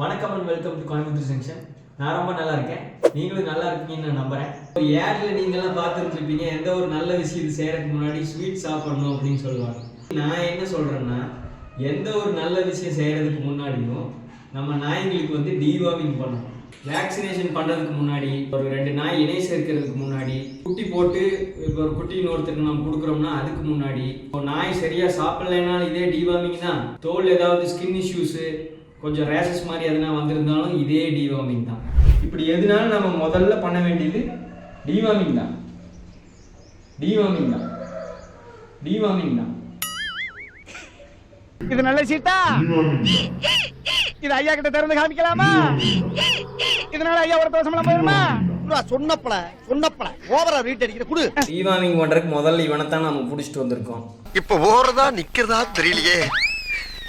வணக்கம் and welcome to Coimbatore junction நான் ரொம்ப நல்லா இருக்கேன். நீங்களும் நல்லா இருக்கீங்கன்னு நான் நம்புறேன். ஏர்ல நீங்கெல்லாம் பார்த்துருப்பீங்க எந்த ஒரு நல்ல விஷயத்தை செய்யறதுக்கு முன்னாடி ஸ்வீட் சாப்பிடணும் அப்படின்னு சொல்லுவாங்க. நான் என்ன சொல்றேன்னா எந்த ஒரு நல்ல விஷயம் செய்யறதுக்கு முன்னாடியும் நம்ம நாய்களுக்கு வந்து டிவார்மிங் பண்ணணும். வேக்சினேஷன் பண்ணுறதுக்கு முன்னாடி ஒரு ரெண்டு நாய் இணை சேர்க்கறதுக்கு முன்னாடி குட்டி போட்டு இப்போ ஒரு குட்டி இன்னொருத்தருக்கு நம்ம கொடுக்குறோம்னா அதுக்கு முன்னாடி இப்போ நாய் சரியாக சாப்பிடலைனாலும் இதே டிவார்மிங் தான். தோல் ஏதாவது ஸ்கின் இஷ்யூஸு கொஞ்சம் ரேஷஸ் மாதிரி எதனா வந்திருந்தாலும் இதே டிவார்மிங் தான். இப்படி எதுனாலும் நம்ம முதல்ல பண்ண வேண்டியது டிவார்மிங் தான். டிவார்மிங் தான். டிவார்மிங் தான். இது நல்ல சீட்டா? இது ஐயா கிட்ட திறந்து காமிக்கலாமா? இதனால ஐயாவோட தோசமெல்லாம் போயிருமா? சொன்னப்பல சொன்னப்பல. ஓவரா ரீட் அடிக்கிற குடு. டிவார்மிங் பண்ணுறதுக்கு முதல்ல இவனை தான் நம்ம பிடிச்சிட்டு வந்திருக்கோம். இப்ப ஓடுறதா நிக்கிறதா தெரியலையே.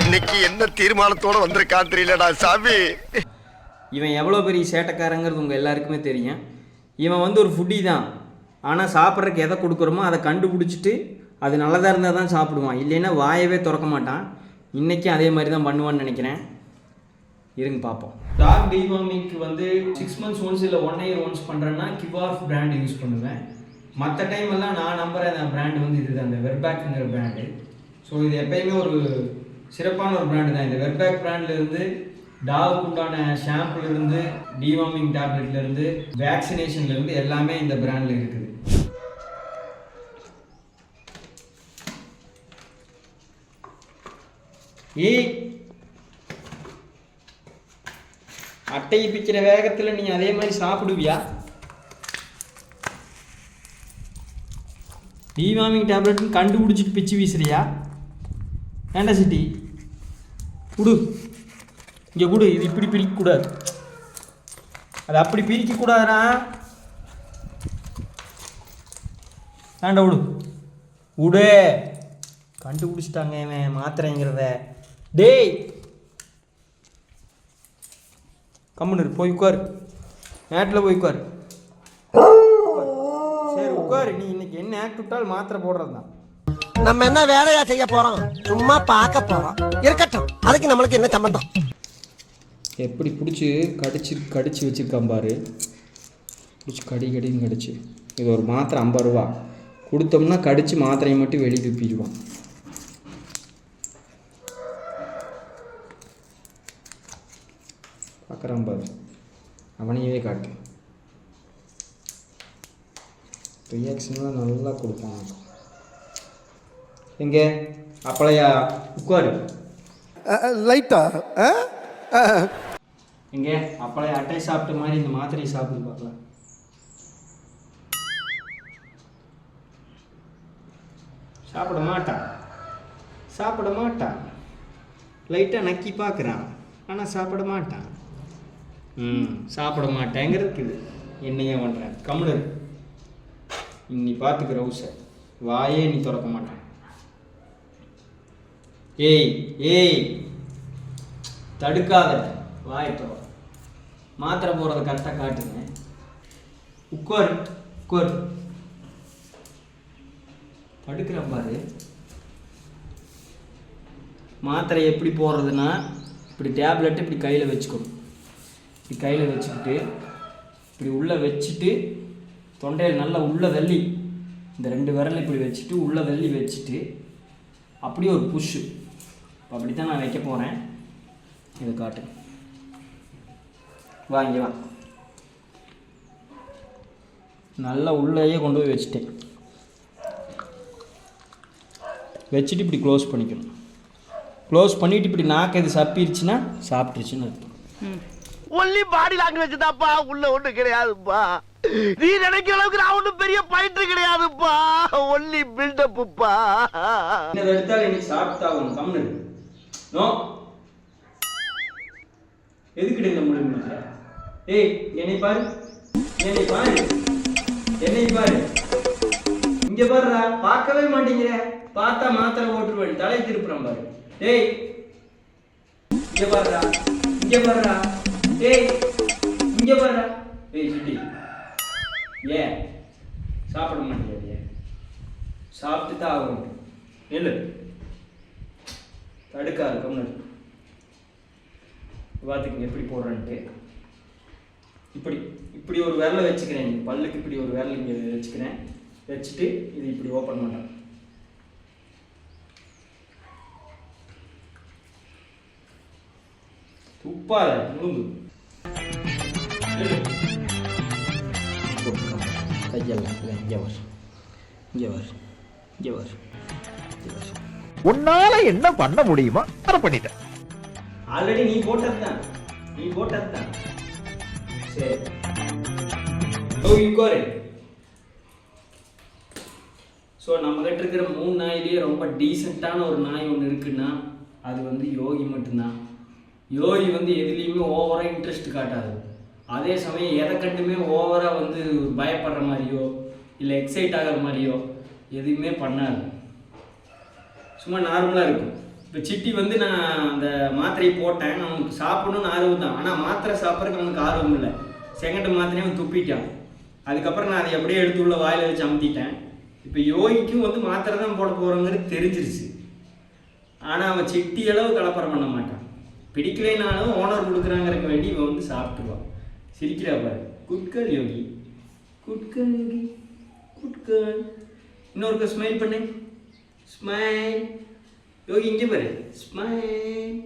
இன்னைக்கு என்ன தீர்மானத்தோட வந்திருக்கான் தெரியலடா சாமி. இவன் எவ்வளோ பெரிய சேட்டைக்காரங்கிறது உங்கள் எல்லாருக்குமே தெரியும். இவன் வந்து ஒரு ஃபுட்டி தான். ஆனால் சாப்பிட்றதுக்கு எதை கொடுக்குறோமோ அதை கண்டுபிடிச்சிட்டு அது நல்லதாக இருந்தால் தான் சாப்பிடுவான். இல்லைன்னா வாயவே திறக்க மாட்டான். இன்றைக்கும் அதே மாதிரி தான் பண்ணுவான்னு நினைக்கிறேன். இருங்க பார்ப்போம். டாக் டிவார்மிங்க்கு வந்து சிக்ஸ் மந்த்ஸ் ஒன்ஸ் இல்லை ஒன் இயர் ஒன்ஸ் பண்ணுறேன்னா கிவார்ஃப் பிராண்ட் யூஸ் பண்ணுவேன். மற்ற டைம் எல்லாம் நான் நம்புகிற அந்த பிராண்ட் வந்து இது அந்த வெர்பேக்குங்கிற பிராண்டு ஸோ இது எப்பயுமே ஒரு சிறப்பான ஒரு பிராண்டு தான். இந்த வெர்பேக் பிராண்ட்லேருந்து டாவுக்கு உண்டான ஷாம்புலேருந்து டிவார்மிங் டேப்லெட்லேருந்து வேக்சினேஷன்லேருந்து எல்லாமே இந்த பிராண்டில் இருக்குது. ஏய் அட்டையை பிக்கிற வேகத்தில் நீ அதே மாதிரி சாப்பிடுவியா? டிவார்மிங் டேப்லெட்னு கண்டுபிடிச்சிட்டு பிச்சு வீசுறியா? ஏண்டா சிட்டி குடு இங்கே குடு இது இப்படி பிரிக்கக்கூடாது. அது அப்படி பிரிக்கக்கூடாதுடா வேண்டாம் விடு விடு கண்டுபிடிச்சிட்டாங்க இவன். மாத்திரைங்கிறத. டேய். கம்முன்னு போய் உட்காரு. மேட்டில் போய் உட்கார். சரி உட்காரு. நீ இன்னைக்கு என்ன ஆக்ட் விட்டாலும் மாத்திரை போடுறது தான் நம்ம என்ன வேலையா செய்ய போறோம்? சும்மா பார்க்க போறோம். இருக்கட்டும். அதுக்கு நம்மளுக்கு என்ன சம்பந்தம்? எப்படி பிடிச்சி கடிச்சு கடிச்சு வச்சிருக்கான் பாரு. பிடிச்சி கடி கடின்னு கடிச்சு. இது ஒரு மாத்திரை ஐம்பது ரூபா. கொடுத்தோம்னா கடிச்சு மாத்திரையை மட்டும் வெளியே துப்பிடுவான் பார்க்குறான் பாரு. அவனையவே காட்டு. ரியாக்ஷன்லாம் நல்லா கொடுப்பான். எங்கே? அப்பளையா? உட்காரு. லைட்டா? எங்கே? அப்பளைய அட்டை சாப்பிட்ட மாதிரி இந்த மாத்திரையை சாப்பிட்டு பார்க்கலாம் சாப்பிட மாட்டான் சாப்பிட மாட்டான் லைட்டாக நக்கி பார்க்குறான் ஆனால் சாப்பிட மாட்டான் ம் சாப்பிட மாட்டேங்கிறதுக்கு என்னையே பண்ணுறேன் கம்முனு இரு. நீ பார்த்துக்கிற ஊசை வாயே நீ திறக்க மாட்டான் ஏய் ஏய். தடுக்காத வாய்ப்போ மாத்திரை போகிறத கரெக்டாக காட்டுங்க. உட்கார் உட்கார். தடுக்கிற பாரு. மாத்திரை எப்படி போடுறதுன்னா இப்படி டேப்லெட்டு இப்படி கையில் வச்சுக்கணும். இப்படி கையில் வச்சுக்கிட்டு இப்படி உள்ளே வச்சுட்டு தொண்டையில் நல்லா உள்ள தள்ளி இந்த ரெண்டு விரலை இப்படி வச்சுட்டு உள்ள தள்ளி வச்சுட்டு அப்படியே ஒரு புஷ்ஷு அப்படி தான் நான் வைக்க போகிறேன் இதை காட்டு. வா இங்கே வா. நல்லா உள்ளேயே கொண்டு போய் வச்சுட்டேன். வச்சுட்டு இப்படி க்ளோஸ் பண்ணிக்கணும். க்ளோஸ் பண்ணிவிட்டு இப்படி நாக்கு இது சப்பிருச்சுன்னா சாப்பிட்டுருச்சுன்னு அர்த்தம். ஒன்லி பாடி லாங்குவேஜ் தான்ப்பா. உள்ள ஒண்ணு கிடையாதுப்பா. நீ நினைக்கிற அளவுக்கு நான் ஒண்ணும் பெரிய பயிற்று கிடையாதுப்பா. ஒன்லி பில்டப்புப்பா இந்த எடுத்தால் சாப்பிட்டாகணும் கம்னு நோ. எதுக்கிட்ட இந்த முடி முடிச்ச ஏய் என்னை பாரு. என்னை பாரு. என்னை பாரு. இங்க பாருடா பார்க்கவே மாட்டேங்கிற. பார்த்தா மாத்திரை ஓட்டுருவேன் தலை திருப்புறம் பாரு. ஏய் இங்க பாருடா. இங்க பாருடா. ஏய் இங்க பாருடா. ஏய் சிட்டி. ஏன்? சாப்பிட மாட்டேங்கிறியா சாப்பிட்டு தான் ஆகும் இல்லை நெல்லு தடுக்காது கம்னு பார்த்துக்கங்க எப்படி போடுறேன்ட்டு. இப்படி இப்படி ஒரு விரலை வச்சுக்கிறேன். இங்கே பல்லுக்கு இப்படி ஒரு விரல் இங்கே வச்சுக்கிறேன். வச்சுட்டு இது இப்படி ஓப்பன் பண்ணுறேன். துப்பாத முழுங்கு. கையெல்லாம் இங்கே வர இங்கே வர இங்கே வர இங்கே வர உன்னால என்ன பண்ண முடியுமோ அதை பண்ணிட்டேன். ஆல்ரெடி நீ போட்டதுதான். நீ போட்டதுதான். சரி. ஓ உட்காரு ஸோ நம்மகிட்ட இருக்கிற மூணு நாயிலேயே ரொம்ப டீசெண்டான ஒரு நாய் ஒன்று இருக்குன்னா அது வந்து யோகி மட்டும்தான். யோகி வந்து எதுலேயுமே ஓவராக இன்ட்ரெஸ்ட் காட்டாது. அதே சமயம் எதை கண்டுமே ஓவராக வந்து பயப்படுற மாதிரியோ இல்லை எக்ஸைட் ஆகிற மாதிரியோ எதுவுமே பண்ணாது. சும்மா நார்மலாக இருக்கும். இப்போ சிட்டி வந்து நான் அந்த மாத்திரையை போட்டேன். அவனுக்கு சாப்பிடணும்னு ஆர்வம் தான். ஆனால் மாத்திரை சாப்பிட்றதுக்கு அவனுக்கு ஆர்வம் இல்லை. செகண்ட் மாத்திரையும் அவன் துப்பிட்டான். அதுக்கப்புறம் நான் அதை அப்படியே எடுத்து உள்ள வாயில் வச்சு அமுத்திட்டேன். இப்போ யோகிக்கும் வந்து மாத்திரை தான் போட போகிறோங்கிறது தெரிஞ்சிருச்சு. ஆனால் அவன் சிட்டி அளவு கலப்பரம் பண்ண மாட்டான். பிடிக்கலைனாலும் ஓனர் கொடுக்குறாங்கிறக்க வேண்டி இவன் வந்து சாப்பிட்டுருவான். சிரிக்கிறா பாரு. குட்கள் யோகி. குட்கள் யோகி. குட்கள் இன்னொருக்க ஸ்மைல் பண்ணு. ஸ்மைல் யோகி இங்கே பாரு ஸ்மைல்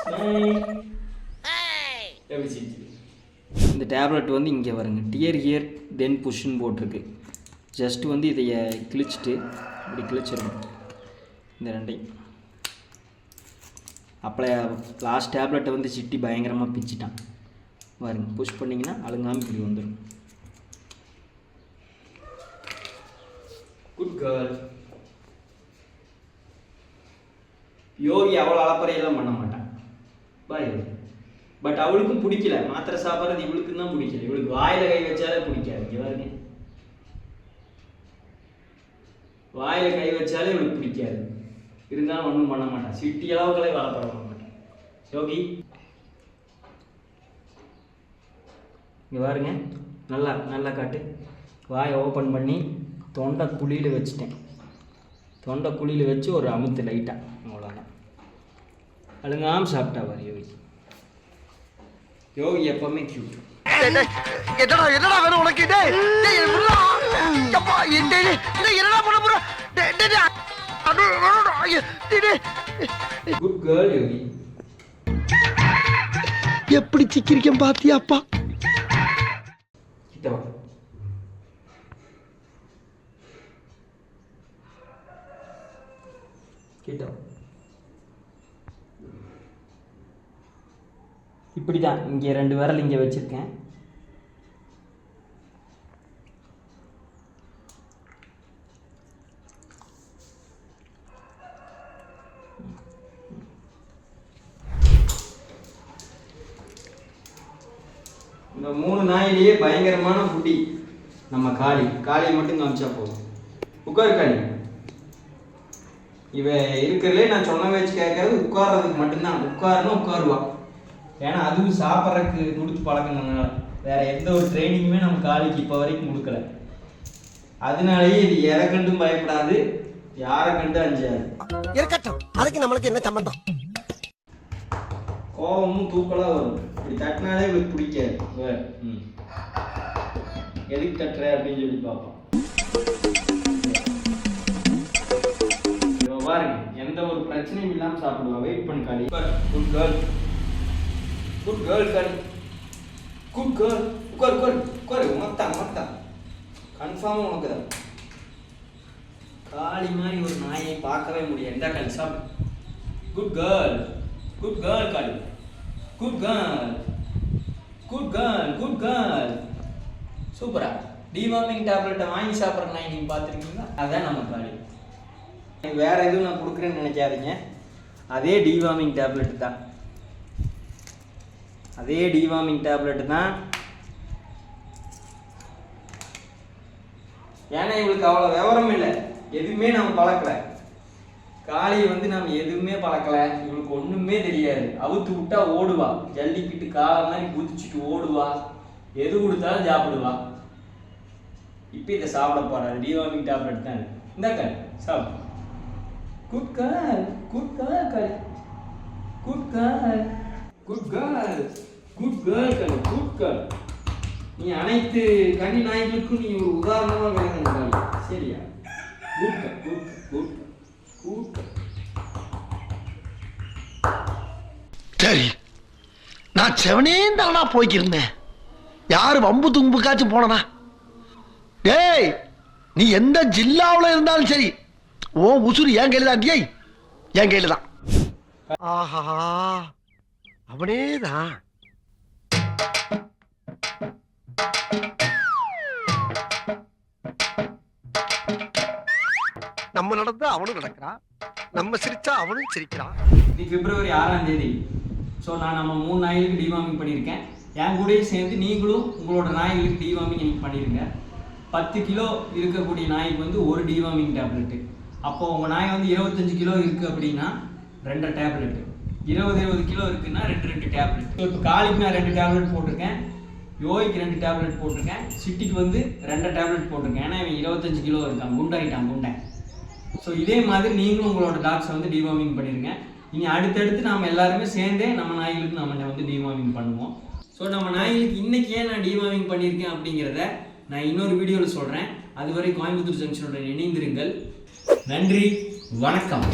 ஸ்மைல் எப்படி இந்த டேப்லெட் வந்து இங்கே வருங்க டியர் ஹியர் தென் புஷ்ன்னு போட்டிருக்கு. ஜஸ்ட் வந்து இதைய கிழிச்சிட்டு இப்படி கிழிச்சிடணும். இந்த ரெண்டையும். அப்ளை லாஸ்ட் டேப்லெட்டை வந்து சிட்டி பயங்கரமாக பிச்சிட்டான். பாருங்க புஷ் பண்ணிங்கன்னா அழுங்காமல் இப்படி வந்துடும். குட் கேர்ள் யோகி அவ்வளோ அளப்பறையெல்லாம் பண்ண மாட்டான். பாய் பட் அவளுக்கும் பிடிக்கல. மாத்திரை சாப்பிட்றது இவளுக்கும் தான் பிடிக்கல. இவளுக்கு வாயில கை வச்சாலே பிடிக்காது. இங்கே பாருங்க. வாயில கை வச்சாலே இவளுக்கு பிடிக்காது. இருந்தாலும் ஒன்றும் பண்ண மாட்டான். சிட்டி அளவுகளை வளப்பட மாட்டான் யோகி. இங்கே பாருங்க. நல்லா நல்லா காட்டு. வாயை ஓப்பன் பண்ணி தொண்டை குழியில் வச்சுட்டேன். தொண்டை குழியில் வச்சு ஒரு அமுத்து லைட்டாக அவ்வளோதான் அழுங்காம சாப்பிட்டா பாரு யோகி. யோகி எப்பவுமே கியூட் என்னடா என்னடா வேணும் உனக்கு? என்னடா பண்ண போற. Good girl Yogi. எப்படி சிக்கிரிக்கம் பாத்தியாப்பா கிட்டம். இப்படி தான் இங்கே ரெண்டு விரல் இங்கே வச்சுருக்கேன். இந்த மூணு நாயிலேயே பயங்கரமான புட்டி நம்ம காளி. காளியை மட்டும் காமிச்சா போதும். உட்காரு காளி. இவ இருக்கிறதுலே நான் சொன்ன வச்சு கேட்கறது உட்கார்றதுக்கு மட்டும்தான். உட்காருன்னா உட்காருவா. ஏன்னா அதுவும் சாப்பிட்றதுக்கு கொடுத்து பழக்கணும்னால வேற எந்த ஒரு ட்ரைனிங்குமே நம்ம காளிக்கு இப்போ வரைக்கும் கொடுக்கல. அதனாலேயே இது எதை கண்டும் பயப்படாது யாரை கண்டு அஞ்சாது. இருக்கட்டும். அதுக்கு நம்மளுக்கு என்ன சம்பந்தம்? கோபமும் தூக்கலாக வரும். இப்படி தட்டினாலே இவளுக்கு பிடிக்காது. எதுக்கு தட்டுற அப்படின்னு சொல்லி பார்ப்போம். பாருங்க எந்த ஒரு பிரச்சனையும் இல்லாமல் சாப்பிடுவா. வெயிட் பண்ணி Kali good girl good girl Kali. Good girl உட்கார் உட்கார். உட்காரு. மொத்தா மொத்தா கன்ஃபார்மாக உனக்கு தான் காளி மாதிரி ஒரு நாயை பார்க்கவே முடியும் எந்த காளி சாப்பிடு. Good girl good girl Kali. Good girl good girl good girl சூப்பரா டிவார்மிங் டேப்லெட்டை வாங்கி சாப்பிட்ற நாய் நீங்கள் பார்த்துருக்கீங்களா? அதான் நம்ம காளி. வேற எதுவும் நான் கொடுக்குறேன்னு நினைக்காதீங்க. அதே டிவார்மிங் டேப்லெட் தான். அதே டிவார்மிங் டேப்லெட் தான். ஏன்னா இவளுக்கு அவ்வளோ விவரம் இல்லை. எதுவுமே நம்ம பழக்கல. காளியை வந்து நம்ம எதுவுமே பழக்கல. இவளுக்கு ஒன்றுமே தெரியாது. அவுத்து விட்டா ஓடுவா. ஜல்லிக்கிட்டு காலை மாதிரி குதிச்சுட்டு ஓடுவா. எது கொடுத்தாலும் சாப்பிடுவா. இப்போ இதை சாப்பிட போறாரு டிவார்மிங் டேப்லெட் தான் இது. இந்தா சாப்பிடு. Good girl. Good girl, Kali. Good girl. Good girl. Good girl, Kali. Good girl. நீ அனைத்து கன்னி நாய்களுக்கும் நீ ஒரு உதாரணமாக விளங்கணும் சரியா good girl good good good சரி நான் செவனே தானா போய்க்கிருந்தேன் யார் வம்பு தும்புக்காச்சும் போனனா டேய் நீ எந்த ஜில்லாவில் இருந்தாலும் சரி ஓ உசுறு என் கையில தான் டேய். என் கையில தான். ஆஹா அவனே தான் நம்ம நடந்தா அவனும் நடக்கிறான். நம்ம சிரிச்சா அவனும் சிரிக்கிறான். இன்னைக்கு பிப்ரவரி ஆறாம் தேதி. ஸோ நான் நம்ம மூணு நாய்களுக்கு டிவார்மிங் பண்ணியிருக்கேன். என் கூடயே சேர்ந்து நீங்களும் உங்களோட நாய்களுக்கு டிவார்மிங் இன்னைக்கு பண்ணிடுங்க பத்து கிலோ இருக்கக்கூடிய நாய்க்கு வந்து ஒரு டிவார்மிங் டேப்லெட்டு அப்போ உங்கள் நாய் வந்து இருபத்தஞ்சு கிலோ இருக்குது அப்படின்னா ரெண்டு டேப்லெட் இருபது இருபது கிலோ இருக்குன்னா ரெண்டு ரெண்டு டேப்லெட் இப்போ காலிக்கு நான் ரெண்டு டேப்லெட் போட்டிருக்கேன் யோகிக்கு ரெண்டு டேப்லெட் போட்டிருக்கேன் சிட்டிக்கு வந்து ரெண்டு டேப்லெட் போட்டிருக்கேன். ஏன்னா இவன் இருபத்தஞ்சு கிலோ இருக்கான் குண்டாயிட்டான் குண்டை. ஸோ இதே மாதிரி நீங்களும் உங்களோட டாக்ஸை வந்து டிவார்மிங் பண்ணிடுங்க இனி அடுத்தடுத்து நாம் எல்லாருமே சேர்ந்தே நம்ம நாய்களுக்கு நம்ம வந்து டிவார்மிங் பண்ணுவோம். ஸோ நம்ம நாய்களுக்கு இன்றைக்கி ஏன் நான் டிவார்மிங் பண்ணியிருக்கேன் அப்படிங்கிறத நான் இன்னொரு வீடியோவில் சொல்கிறேன் அதுவரை கோயம்புத்தூர் ஜங்ஷனுடன் இணைந்திருங்கள். நன்றி வணக்கம்.